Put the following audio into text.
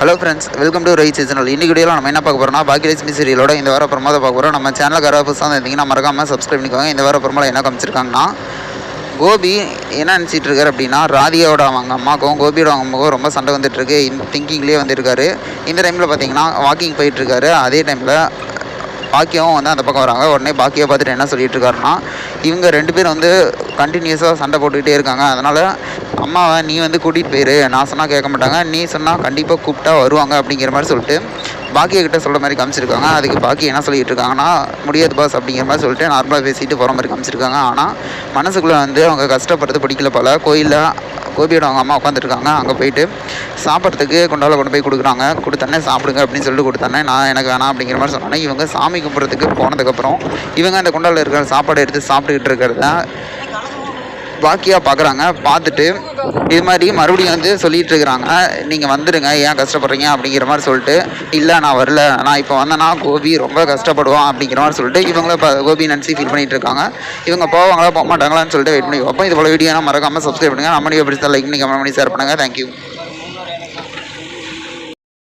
Hello friends welcome to right seasonal இன்னைக்கு வீடியோவில் நம்ம என்ன பார்க்க போகிறோம்னா பாக்கியலட்சுமி சீரியலோட இந்த வார பிரமாதம் பார்க்க போகிறோம் நம்ம சேனலுக்கு யாராவது புதுசாக இருந்தீங்கன்னா மறக்காமல் சப்ஸ்கிரைப் பண்ணிக்கோங்க. இந்த வார பிரமாவில் என்ன காமிச்சிருக்காங்கன்னா கோபி என்ன நினச்சிட்டு இருக்காரு அப்படின்னா ராதிகாவோட அவங்க அம்மாக்கும் கோபியோட அவங்க அம்மாவுக்கும் ரொம்ப சண்டை வந்துட்டுருக்கு இந்த திங்கிங்லேயே வந்துருக்காரு. இந்த டைமில் பார்த்தீங்கன்னா வாக்கிங் போயிட்டுருக்காரு அதே டைமில் பாக்கியவும் வந்து அந்த பக்கம் வராங்க. உடனே பாக்கியை பார்த்துட்டு என்ன சொல்லிட்டு இருக்காருன்னா இவங்க ரெண்டு பேரும் வந்து கண்டினியூஸாக சண்டை போட்டுக்கிட்டே இருக்காங்க. அதனால் அம்மாவை நீ வந்து கூட்டிகிட்டு போயிரு. நான் சொன்னால் கேட்க மாட்டாங்க. நீ சொன்னால் கண்டிப்பாக கூப்பிட்டா வருவாங்க அப்படிங்கிற மாதிரி சொல்லிட்டு பாக்கியக்கிட்ட சொல்கிற மாதிரி காமிச்சிருக்காங்க. அதுக்கு பாக்கி என்ன சொல்லிகிட்டு இருக்காங்கன்னா முடியாது பாஸ் அப்படிங்கிற மாதிரி சொல்லிட்டு நார்மலாக பேசிட்டு போகிற மாதிரி காமிச்சிருக்காங்க. ஆனால் மனசுக்குள்ளே வந்து அவங்க கஷ்டப்படுறது பிடிக்கல போல். கோயிலில் கோபியோட அவங்க அம்மா உட்காந்துருக்காங்க அங்கே போயிட்டு சாப்பிட்றதுக்கு குண்டாவில் கொண்டு போய் கொடுக்குறாங்க. கொடுத்தானே சாப்பிடுங்க அப்படின்னு சொல்லிட்டு கொடுத்தானே நான் எனக்கு வேணாம் அப்படிங்கிற மாதிரி சொன்னோன்னே இவங்க சாமி கும்பிட்றதுக்கு போனதுக்கப்புறம் இவங்க அந்த குண்டால இருக்கிற சாப்பாடு எடுத்து சாப்பிட்டுக்கிட்டு இருக்கிறது தான் பாக்கியாக பார்க்குறாங்க பார்த்துட்டு இது மாதிரி மறுபடியும் வந்து சொல்லிட்டு இருக்கிறாங்க. நீங்கள் வந்துடுங்க ஏன் கஷ்டப்படுறீங்க? அப்படிங்கிற மாதிரி சொல்லிட்டு இல்லை நான் வரல. நான் இப்போ வந்தேன்னா கோபி ரொம்ப கஷ்டப்படுவான் அப்படிங்கிற மாதிரி சொல்லிட்டு இவங்கள இப்போ கோபி நினச்சி ஃபீல் பண்ணிட்டு இருக்காங்க. இவங்க போவாங்களா போக மாட்டாங்களான்னு சொல்லிட்டு வெயிட் பண்ணி வைப்போம் இது போல வீடியோ மறக்காமல் சப்ஸ்கிரைப் பண்ணுங்கள் நம்ம எப்படி பிடிச்சா லைக் பண்ணி கமெண்ட் பண்ணி ஷேர் பண்ணுங்கள் தேங்க்யூ